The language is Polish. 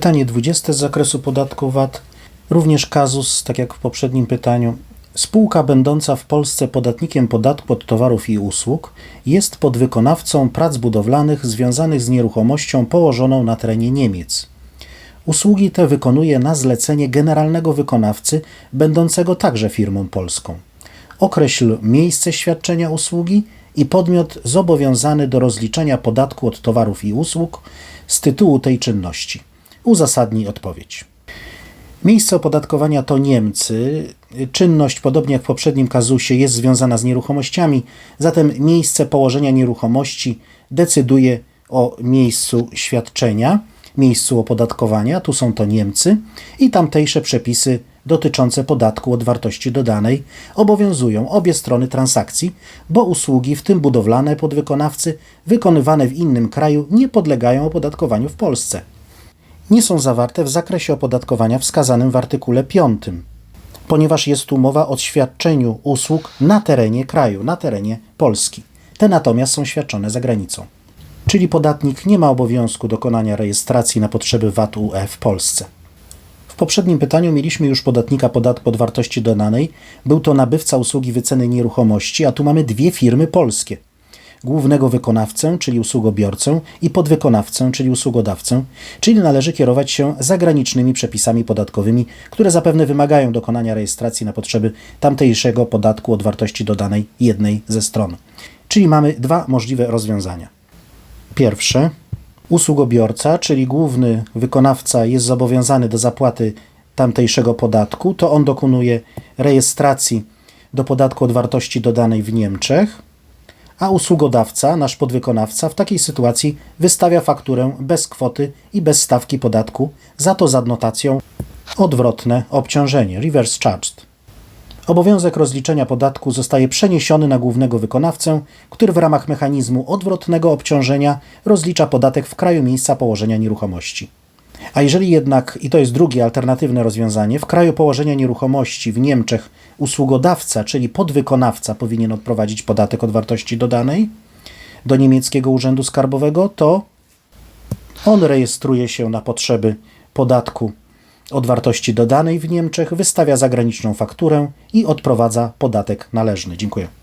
Pytanie 20 z zakresu podatku VAT. Również kazus, tak jak w poprzednim pytaniu. Spółka będąca w Polsce podatnikiem podatku od towarów i usług jest podwykonawcą prac budowlanych związanych z nieruchomością położoną na terenie Niemiec. Usługi te wykonuje na zlecenie generalnego wykonawcy, będącego także firmą polską. Określ miejsce świadczenia usługi i podmiot zobowiązany do rozliczenia podatku od towarów i usług z tytułu tej czynności. Uzasadnij odpowiedź. Miejsce opodatkowania to Niemcy. Czynność, podobnie jak w poprzednim kazusie, jest związana z nieruchomościami, zatem miejsce położenia nieruchomości decyduje o miejscu świadczenia, miejscu opodatkowania. Tu są to Niemcy i tamtejsze przepisy dotyczące podatku od wartości dodanej obowiązują obie strony transakcji, bo usługi, w tym budowlane podwykonawcy, wykonywane w innym kraju, nie podlegają opodatkowaniu w Polsce nie są zawarte w zakresie opodatkowania wskazanym w artykule 5, ponieważ jest tu mowa o świadczeniu usług na terenie kraju, na terenie Polski. Te natomiast są świadczone za granicą. Czyli podatnik nie ma obowiązku dokonania rejestracji na potrzeby VAT UE w Polsce. W poprzednim pytaniu mieliśmy już podatnika podatku od wartości dodanej. Był to nabywca usługi wyceny nieruchomości, a tu mamy dwie firmy polskie – głównego wykonawcę, czyli usługobiorcę, i podwykonawcę, czyli usługodawcę, czyli należy kierować się zagranicznymi przepisami podatkowymi, które zapewne wymagają dokonania rejestracji na potrzeby tamtejszego podatku od wartości dodanej jednej ze stron. Czyli mamy dwa możliwe rozwiązania. Pierwsze, usługobiorca, czyli główny wykonawca jest zobowiązany do zapłaty tamtejszego podatku, to on dokonuje rejestracji do podatku od wartości dodanej w Niemczech a usługodawca, nasz podwykonawca, w takiej sytuacji wystawia fakturę bez kwoty i bez stawki podatku, za to z adnotacją odwrotne obciążenie, reverse charged. Obowiązek rozliczenia podatku zostaje przeniesiony na głównego wykonawcę, który w ramach mechanizmu odwrotnego obciążenia rozlicza podatek w kraju miejsca położenia nieruchomości. A jeżeli jednak, i to jest drugie alternatywne rozwiązanie, w kraju położenia nieruchomości w Niemczech usługodawca, czyli podwykonawca powinien odprowadzić podatek od wartości dodanej do niemieckiego urzędu skarbowego, to on rejestruje się na potrzeby podatku od wartości dodanej w Niemczech, wystawia zagraniczną fakturę i odprowadza podatek należny. Dziękuję.